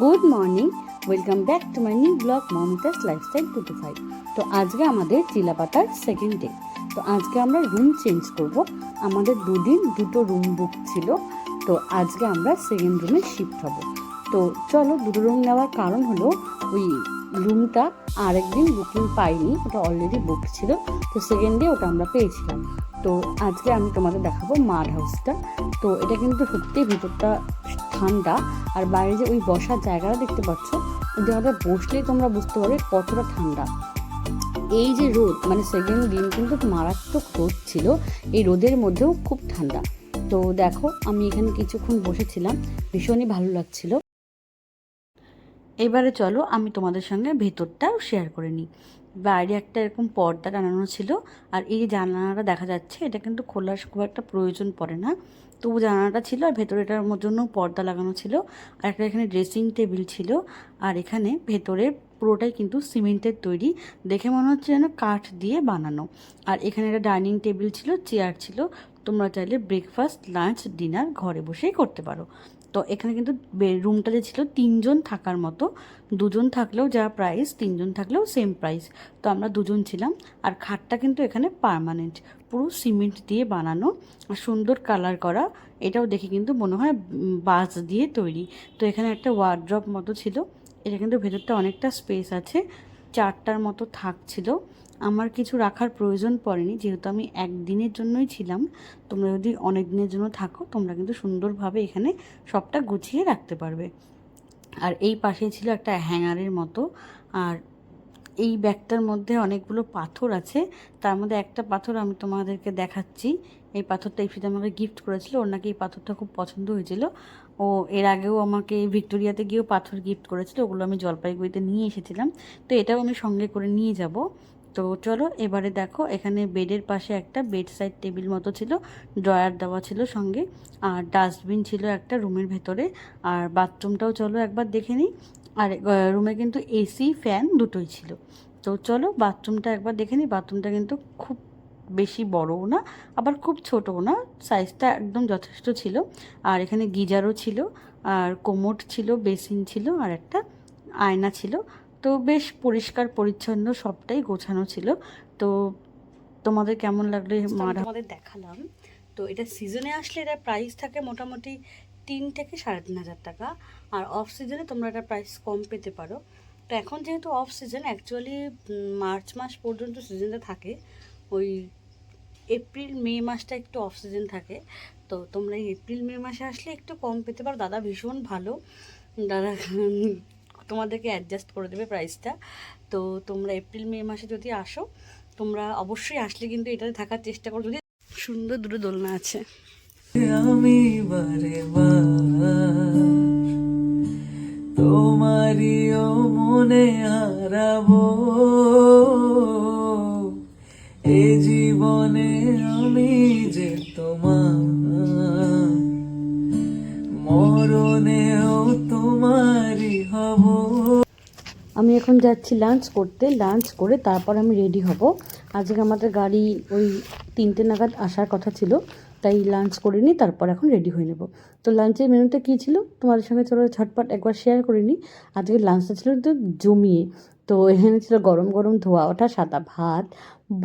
Good morning, welcome back to my new blog Momita's lifestyle two two five. তো আজকে আমাদের চিলাপাতার second day তো আজকে আমরা রুম চেঞ্জ করব। আমাদের দুদিন দুটো রুম বুক ছিল। তো আজকে আমরা সেকেন্ড রুমে শিফট হব। তো চলো দুটো রুম নেওয়ার কারণ হলো, ওই রুমটা আরেকদিন বুকিং পাইনি, ওটা অলরেডি বুক ছিল। তো সেকেন্ড ডে ওটা আমরা পেয়েছিলাম। তো আজকে আমি তোমাদের দেখাবো মাড হাউসটা তো এটা কিন্তু সত্যি ভিতরটা ঠান্ডা, আর বাইরে যে ওই বসার জায়গাটা দেখতে পাচ্ছ, ওই জায়গাটা বসলেই তোমরা বুঝতে পারবে কতটা ঠান্ডা। এই যে রোদ মানে সেকেন্ড দিন কিন্তু মারাত্মক রোদ ছিল, এই রোদের মধ্যেও খুব ঠান্ডা। তো দেখো, আমি এখানে কিছুক্ষণ বসেছিলাম, ভীষণই ভালো লাগছিল। এবারে চলো, আমি তোমাদের সঙ্গে ভেতরটাও শেয়ার করে নিই। বাইরে একটা এরকম পর্দা টানানো ছিল আর এই জানালাটা দেখা যাচ্ছে, এটা কিন্তু খোলার খুব একটা প্রয়োজন পড়ে না। তবু জানালাটা ছিল আর ভেতরে এটার জন্য পর্দা লাগানো ছিল আর একটা এখানে ড্রেসিং টেবিল ছিল আর এখানে ভেতরে পুরোটাই কিন্তু সিমেন্টের তৈরি। দেখে মনে হচ্ছে যেন কাঠ দিয়ে বানানো। আর এখানে একটা ডাইনিং টেবিল ছিল চেয়ার ছিল। তোমরা চাইলে ব্রেকফাস্ট লাঞ্চ ডিনার ঘরে বসেই করতে পারো। তো এখানে কিন্তু রুমটা যে ছিল তিনজন থাকার মতো। দুজন থাকলেও যা প্রাইস তিনজন থাকলেও সেম প্রাইস তো আমরা দুজন ছিলাম আর খাটটা কিন্তু এখানে পারমানেন্ট পুরো সিমেন্ট দিয়ে বানানো আর সুন্দর কালার করা। এটাও দেখে কিন্তু মনে হয় বাঁশ দিয়ে তৈরি। তো এখানে একটা ওয়ার্ড্রপ মতো ছিল। এটা কিন্তু ভেতরটা অনেকটা স্পেস আছে। চারটার মতো থাক ছিল। আমার কিছু রাখার প্রয়োজন পড়েনি, যেহেতু আমি একদিনের জন্যই ছিলাম। তোমরা যদি অনেক দিনের জন্য থাকো, তোমরা কিন্তু সুন্দরভাবে এখানে সবটা গুছিয়ে রাখতে পারবে। আর এই পাশে ছিল একটা হ্যাঙ্গারের মতো। আর এই ব্যাগটার মধ্যে অনেকগুলো পাথর আছে। তার মধ্যে একটা পাথর আমি তোমাদেরকে দেখাচ্ছি। এই পাথরটা ইফিতে আমাকে গিফট করেছিল। ওর নাকি এই পাথরটা খুব পছন্দ হয়েছিল। ও এর আগেও আমাকে ভিক্টোরিয়াতে গিয়েও পাথর গিফট করেছিল। ওগুলো আমি জলপাইগুড়িতে নিয়ে এসেছিলাম। তো এটাও আমি সঙ্গে করে নিয়ে যাব। তো চলো এবারে দেখো, এখানে বেডের পাশে একটা বেড সাইড টেবিল মতো ছিল ড্রয়ার দেওয়া ছিল সঙ্গে, আর ডাস্টবিন ছিল একটা রুমের ভেতরে, আর বাথরুমটাও চলো একবার দেখে নিই, আর রুমে কিন্তু এসি ফ্যান দুটোই ছিল। তো চলো বাথরুমটা একবার দেখে নিই বাথরুমটা কিন্তু খুব বেশি বড়ও না, আবার খুব ছোটও না সাইজটা একদম যথেষ্ট ছিল, আর এখানে গিজারও ছিল, আর কোমোট ছিল, বেসিন ছিল, আর একটা আয়না ছিল তো বেশ পরিষ্কার পরিচ্ছন্ন সবটাই গোছানো ছিল। তো তোমাদের কেমন লাগল মারা? আমাদের দেখালাম। তো এটা সিজনে আসলে এটা প্রাইস থাকে মোটামুটি তিন থেকে সাড়ে তিন হাজার টাকা। আর অফ সিজনে তোমরা এটা প্রাইস কম পেতে পারো। তো এখন যেহেতু অফ সিজন অ্যাকচুয়ালি মার্চ মাস পর্যন্ত সিজনটা থাকে। ওই এপ্রিল মে মাসটা একটু অফ সিজন থাকে। তো তোমরা এই এপ্রিল মে মাসে আসলে একটু কম পেতে পারো। দাদা ভীষণ ভালো। দাদা তোমাদেরকে অ্যাডজাস্ট করে দেবে প্রাইসটা তো তোমরা এপ্রিল মে মাসে যদি আসো, তোমরা অবশ্যই আসলে কিন্তু এটাতে থাকার চেষ্টা করো। যদি সুন্দর দুটো দোলনা আছে। আমি বারে তোমারিও মনে হারাবো। এ জীবনে আমি যে তোমার মরণেও তোমারই হব। আমি এখন যাচ্ছি লাঞ্চ করতে লাঞ্চ করে তারপর আমি রেডি হব। আজকে আমাদের গাড়ি ওই তিনটে নাগাদ আসার কথা ছিল, তাই লাঞ্চ করে নিই, তারপর এখন রেডি হয়ে নেব। তো লাঞ্চের মেনুটা কী ছিল? তোমাদের সঙ্গে চলো ঝটপট একবার শেয়ার করে নিই। আজকে লাঞ্চটা ছিল তো জমিয়ে। তো এখানে ছিল গরম গরম ধোয়া ওঠা, সাদা ভাত,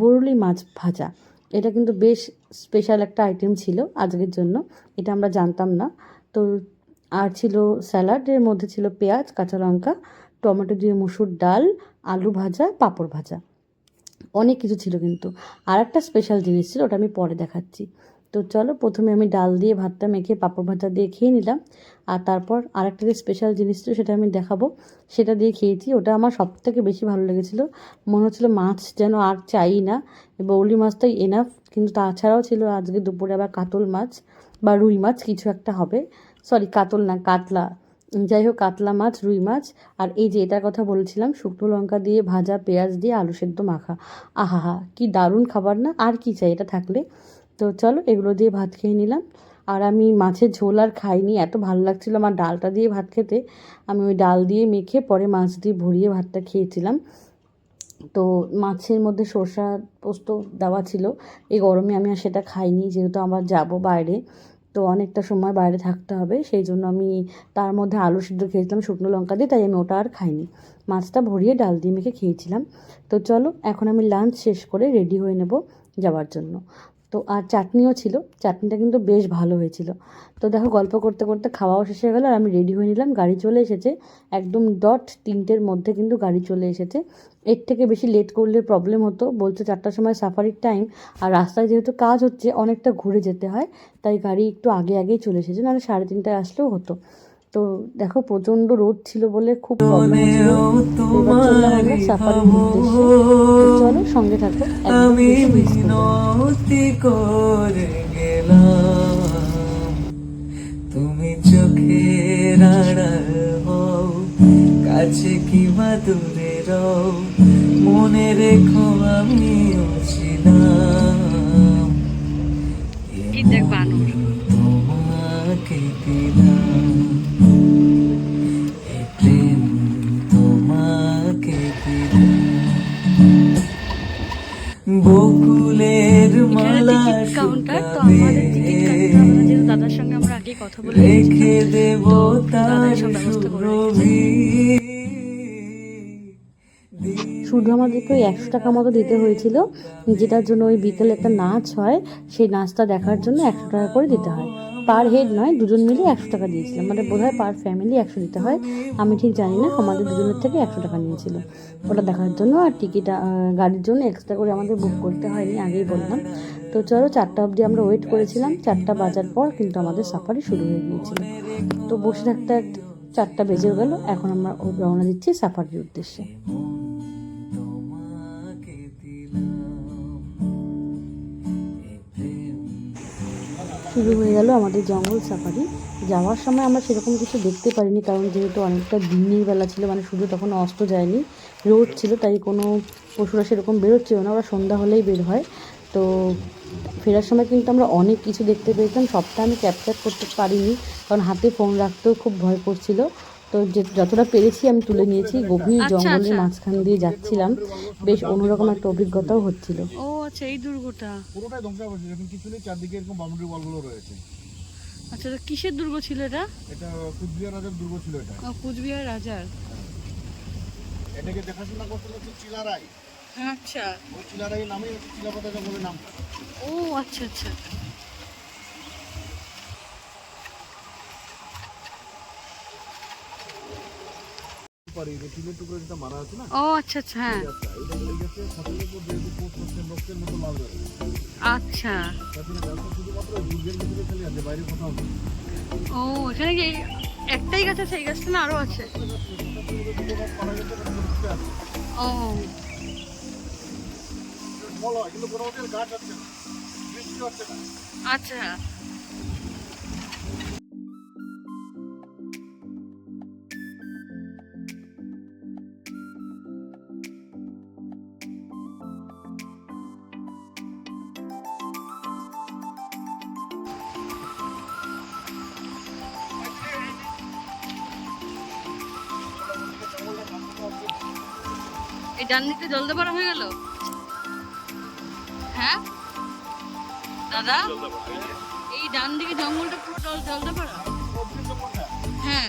বরুলি মাছ ভাজা। এটা কিন্তু বেশ স্পেশাল একটা আইটেম ছিল আজকের জন্য। এটা আমরা জানতাম না। তো আর ছিল স্যালাডের মধ্যে ছিল পেঁয়াজ, কাঁচা লঙ্কা, টমেটো দিয়ে মুসুর ডাল, আলু ভাজা, পাঁপড় ভাজা। অনেক কিছু ছিল কিন্তু। আর একটা স্পেশাল জিনিস ছিল, ওটা আমি পরে দেখাচ্ছি। তো চলো, প্রথমে আমি ডাল দিয়ে ভাতটা মেখে পাঁপড় ভাজা দিয়ে খেয়ে নিলাম। আর তারপর আরেকটা যে স্পেশাল জিনিস ছিল, সেটা আমি দেখাবো। সেটা দিয়ে খেয়েছি। ওটা আমার সব থেকে বেশি ভালো লেগেছিলো। মনে হচ্ছিল মাছ যেন আর চাই না। বৌলি মাছটাই এনাফ কিন্তু তাছাড়াও ছিল আজকে দুপুরে আবার কাতল মাছ বা রুই মাছ, কিছু একটা হবে। সরি, কাতল না, কাতলা। যাই হোক, কাতলা মাছ, রুই মাছ, আর এই যে এটার কথা বলেছিলাম, শুকনো লঙ্কা দিয়ে ভাজা, পেঁয়াজ দিয়ে আলু সেদ্ধ মাখা। আহা কি দারুণ খাবার না? আর কি চাই এটা থাকলে? তো চলো, এগুলো দিয়ে ভাত খেয়ে নিলাম। আর আমি মাছের ঝোল আর খাইনি, এত ভালো লাগছিল আমার ডালটা দিয়ে ভাত খেতে। আমি ওই ডাল দিয়ে মেখে পরে মাছ দিয়ে ভরিয়ে ভাতটা খেয়েছিলাম। তো মাছের মধ্যে সর্ষা পোস্ত দেওয়া ছিল, এই গরমে আমি আর সেটা খাইনি, যেহেতু আমার যাব বাইরে। তো অনেকটা সময় বাইরে থাকতে হবে। সেই জন্য আমি তার মধ্যে আলু সিদ্ধ খেয়েছিলাম, শুকনো লঙ্কা দিয়ে, তাই আমি ওটা আর খাইনি। মাছটা ভরিয়ে ডাল দিয়ে মেখে খেয়েছিলাম। তো চলো, এখন আমি লাঞ্চ শেষ করে রেডি হয়ে নেব যাওয়ার জন্য। তো আর চাটনিও ছিল। চাটনিটা কিন্তু বেশ ভালো হয়েছিল। তো দেখো গল্প করতে করতে খাওয়াও শেষ হয়ে গেলো আর আমি রেডি হয়ে নিলাম। গাড়ি চলে এসেছে। একদম ডট তিনটের মধ্যে কিন্তু গাড়ি চলে এসেছে। এর থেকে বেশি লেট করলে প্রবলেম হতো। বলছে চারটার সময় সাফারির টাইম আর রাস্তায় যেহেতু কাজ হচ্ছে, অনেকটা ঘুরে যেতে হয়, তাই গাড়ি একটু আগে আগেই চলে এসেছে। নাহলে সাড়ে তিনটায় আসলেও হতো। তো দেখো প্রচণ্ড রোদ ছিল বলে খুব প্রবলেম হচ্ছিল এবার চললাম আমরা সাফারির উদ্দেশ্যে। চলো সঙ্গে থাকো আমি মিনতি করে গেলাম। তুমি চোখের আড়াল হও কাছে কিংবা দূরে রও। মনে রেখো আমিও ছিলাম। তোমাকে দিলাম আমাদেরকে ওই একশো টাকা মতো দিতে হয়েছিল। যেটার জন্য ওই বিকেলে একটা নাচ হয়, সেই নাচটা দেখার জন্য একশো টাকা করে দিতে হয়। পার হেড নয়, দুজন মিলে একশো টাকা দিয়েছিলাম। মানে বোধ হয় পার ফ্যামিলি একশো দিতে হয়। আমি ঠিক জানি না, আমাদের দুজনের থেকে একশো টাকা নিয়েছিল। ওটা দেখার জন্য আর টিকিট গাড়ির জন্য এক্সট্রা করে আমাদের বুক করতে হয়নি, আগেই বললাম। তো চলো চারটা অবধি আমরা ওয়েট করেছিলাম। চারটা বাজার পর কিন্তু আমাদের সাফারি শুরু হয়ে গিয়েছিল। তো বসে থাকতে চারটা বেজেও গেল। এখন আমরা রওনা দিচ্ছি সাফারির উদ্দেশ্যে। শুরু হয়ে গেল আমাদের জঙ্গল সাফারি। যাওয়ার সময় আমরা সেরকম কিছু দেখতে পারিনি, কারণ যেহেতু অনেকটা দিনের বেলা ছিল মানে সূর্য তখন অস্ত যায়নি, রোদ ছিল, তাই কোনো পশুরা সেরকম বেরোচ্ছিল না, ওরা সন্ধ্যা হলেই বের হয়। তো ফেরার সময় কিন্তু আমরা অনেক কিছু দেখতে পেয়েছিলাম, সবটা আমি ক্যাপচার করতে পারিনি, কারণ হাতে ফোন রাখতেও খুব ভয় করছিল। তো যে যতটা পেরেছি আমি তুলে নিয়েছি। গভীর জঙ্গলের মাঝখান দিয়ে যাচ্ছিলাম। বেশ অন্যরকম একটা অভিজ্ঞতাও হচ্ছিল। ও আচ্ছা এই দুর্গটা। পুরোটাই ধ্বংস হয়ে এরকম কিছু নেই চারদিকে এরকম বাউন্ডারি ওয়ালগুলো রয়েছে। আচ্ছা তো কিসের দুর্গ ছিল এটা? এটা কুচবিহার রাজার দুর্গ ছিল এটা। ও, কুচবিহার রাজার। এটাকে দেখাশোনা করছিল হচ্ছে চিলারাই। আচ্ছা। ওই চিলারাই হচ্ছে চিলাপাতা জঙ্গলের নাম। ও আচ্ছা আচ্ছা। পারি যে টিনের টুকরো যেটা মারা আছে না? ও আচ্ছা আচ্ছা হ্যাঁ। এটা লেগে গেছে ফসলের উপর যেহেতু পোস্ট হচ্ছে রক্তের মতো লাল হয়ে আচ্ছা। গাছটা শুধুমাত্র দুর্গের ভিতরে খালি আছে বাইরে কোথাও নেই। ও এখানে কি একটাই গাছ আছে? এই গাছটা না আরও আছে? ও। হয় কিন্তু কোনো গাছ না। আচ্ছা। এই জল পাড়া হয়ে গেল? হ্যাঁ? দাদা? এই ডান দিকে জঙ্গলটা পুরো জল জলদা পাড়া হ্যাঁ।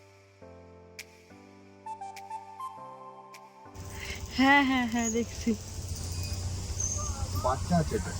হ্যাঁ হ্যাঁ হ্যাঁ দেখছি। বাচ্চা আছে এটা।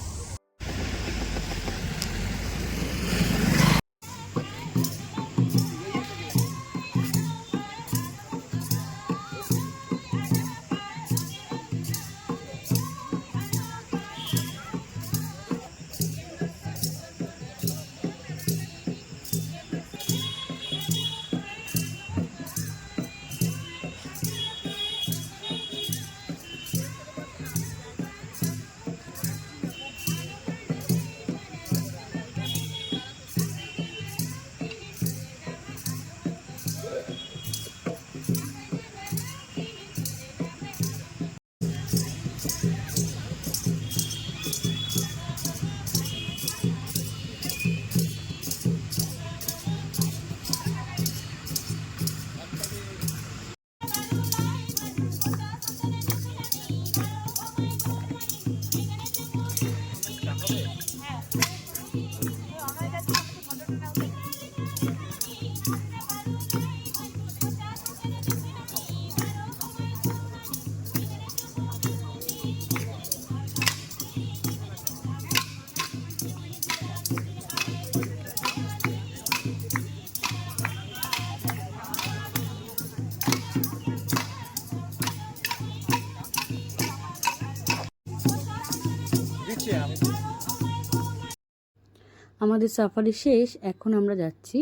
আমাদের সাফারি শেষ, এখন আমরা যাচ্ছি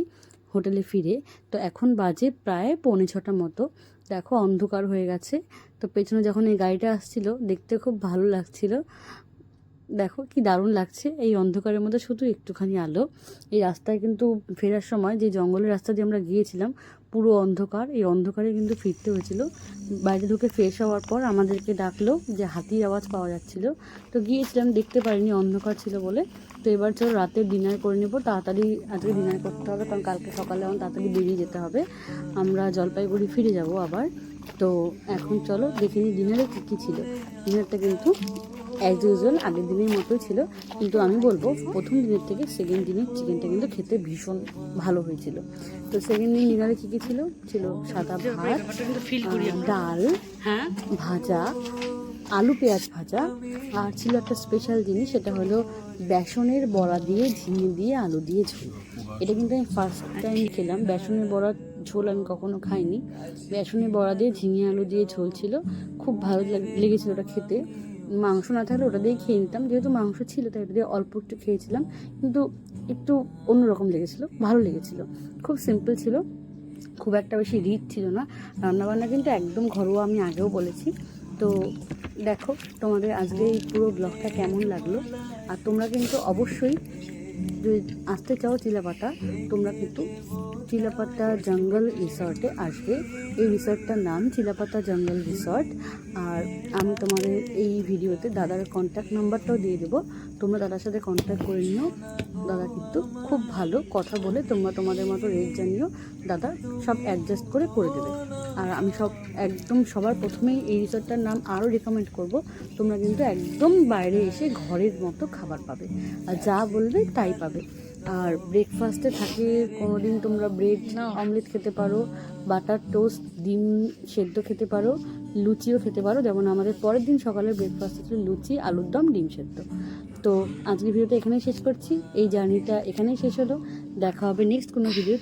হোটেলে ফিরে। তো এখন বাজে প্রায় পৌনে ছটা মতো। দেখো অন্ধকার হয়ে গেছে। তো পেছনে যখন এই গাড়িটা আসছিল, দেখতে খুব ভালো লাগছিল। দেখো কি দারুণ লাগছে। এই অন্ধকারের মধ্যে শুধু একটুখানি আলো। এই রাস্তায় কিন্তু ফেরার সময় যে জঙ্গলের রাস্তা দিয়ে আমরা গিয়েছিলাম, পুরো অন্ধকার। এই অন্ধকারে কিন্তু ফিরতে হয়েছিল। বাইরে ঢুকে ফ্রেশ হওয়ার পর আমাদেরকে ডাকলো যে হাতির আওয়াজ পাওয়া যাচ্ছিল। তো গিয়েছিলাম, দেখতে পারিনি, অন্ধকার ছিল বলে। তো এবার চলো রাতে ডিনার করে নেব। তাড়াতাড়ি আজকে ডিনার করতে হবে, কারণ কালকে সকালে আমার তাড়াতাড়ি বেরিয়ে যেতে হবে। আমরা জলপাইগুড়ি ফিরে যাব আবার। তো এখন চলো দেখে নিই ডিনারে কী কী ছিল। ডিনারটা কিন্তু অ্যাজ ইউজুয়াল আগের দিনের মতো ছিল কিন্তু আমি বলব প্রথম দিনের থেকে সেকেন্ড দিনের চিকেনটা কিন্তু খেতে ভীষণ ভালো হয়েছিল। তো সেকেন্ড দিন ডিনারে কী কী ছিল? ছিল সাদা ভাত ডাল হ্যাঁ? ভাজা আলু পেঁয়াজ ভাজা আর ছিল একটা স্পেশাল জিনিস সেটা হলো বেসনের বড়া দিয়ে ঝিঙে দিয়ে আলু দিয়ে ঝোল। এটা কিন্তু আমি ফার্স্ট টাইম খেলাম বেসনের বড়া ঝোল আমি কখনো খাইনি। বেসনের বড়া দিয়ে ঝিঙে আলু দিয়ে ঝোল ছিল খুব ভালো লাগ- লেগেছিল ওটা খেতে। মাংস না থাকলে ওটা দিয়ে খেয়ে নিতাম। যেহেতু মাংস ছিল, তাই ওটা দিয়ে অল্প একটু খেয়েছিলাম। কিন্তু একটু অন্যরকম লেগেছিলো, ভালো লেগেছিলো। খুব সিম্পল ছিল, খুব একটা বেশি রিচ ছিল না। রান্নাবান্না কিন্তু একদম ঘরোয়া, আমি আগেও বলেছি। তো দেখো, তোমাদের আজকে এই পুরো ব্লগটা কেমন লাগল? আর তোমরা কিন্তু অবশ্যই যদি আসতে চাও চিলাপাতা তোমরা কিন্তু চিলাপাতা জঙ্গল রিসর্টে আসবে। এই রিসর্টটার নাম চিলাপাতা জঙ্গল রিসর্ট। আর আমি তোমাদের এই ভিডিওতে দাদার কন্ট্যাক্ট নাম্বারটাও দিয়ে দেবো। তোমরা দাদার সাথে কন্ট্যাক্ট করে নিও। দাদা কিন্তু খুব ভালো কথা বলে। তোমরা তোমাদের মতো রেট জানিও। দাদা সব অ্যাডজাস্ট করে করে দেবে। আর আমি সব, একদম সবার প্রথমেই এই রিসর্টটার নাম আরও রেকমেন্ড করব। তোমরা কিন্তু একদম বাইরে এসে ঘরের মতো খাবার পাবে। আর যা বলবে তাই পাবে। আর ব্রেকফাস্টে থাকে কোনো দিন তোমরা ব্রেড অমলেট খেতে পারো বাটার টোস্ট ডিম সেদ্ধ খেতে পারো লুচিও খেতে পারো। যেমন আমাদের পরের দিন সকালের ব্রেকফাস্ট হচ্ছে লুচি আলুর দম ডিম সেদ্ধ। তো আজকের ভিডিওটা এখানেই শেষ করছি। এই জার্নিটা এখানেই শেষ হলো। দেখা হবে নেক্সট কোনো ভিডিও